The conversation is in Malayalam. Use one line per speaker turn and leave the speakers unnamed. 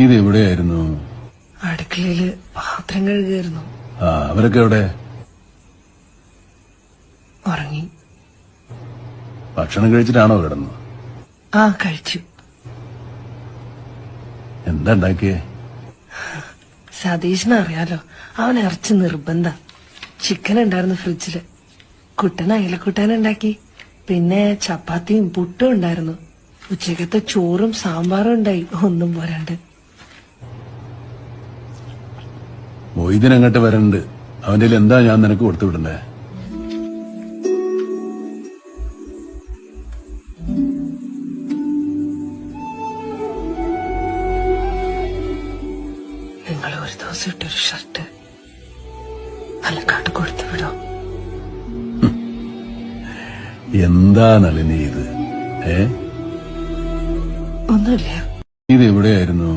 ഇത് എവിടെയായിരുന്നു?
അടുക്കളയിൽ പാത്രം കഴുകായിരുന്നു
ആ അവരൊക്കെ എവിടെ?
ഉറങ്ങി.
ഭക്ഷണം കഴിച്ചിട്ടാണോ കിടന്നു
ആ കഴിച്ചു.
എന്താ ഉണ്ടാക്കിയേ?
സതീഷിനെ അറിയാലോ അവൻ ഇറച്ചി നിർബന്ധ. ചിക്കൻ ഉണ്ടായിരുന്നു ഫ്രിഡ്ജിൽ. കുട്ടൻ അയലക്കുട്ടൻ ഉണ്ടാക്കി. പിന്നെ ചപ്പാത്തിയും പുട്ടും ഉണ്ടായിരുന്നു. ഉച്ചക്കത്തെ ചോറും സാമ്പാറും ഉണ്ടായി. ഒന്നും പോരാണ്ട്.
മൊയ്തീൻ അങ്ങോട്ട് വരണ്ട്. അവന്റെ എന്താ ഞാൻ നിനക്ക് കൊടുത്തു വിടണ്ടേ?
നിങ്ങൾ ഒരു ദിവസം ഇട്ടൊരു ഷർട്ട് അലക്കാട്ട് കൊടുത്തു വിടോ.
എന്താ നളിനി ഇത്? ഏ?
ഒന്നുമില്ല.
ഇത് എവിടെയായിരുന്നു?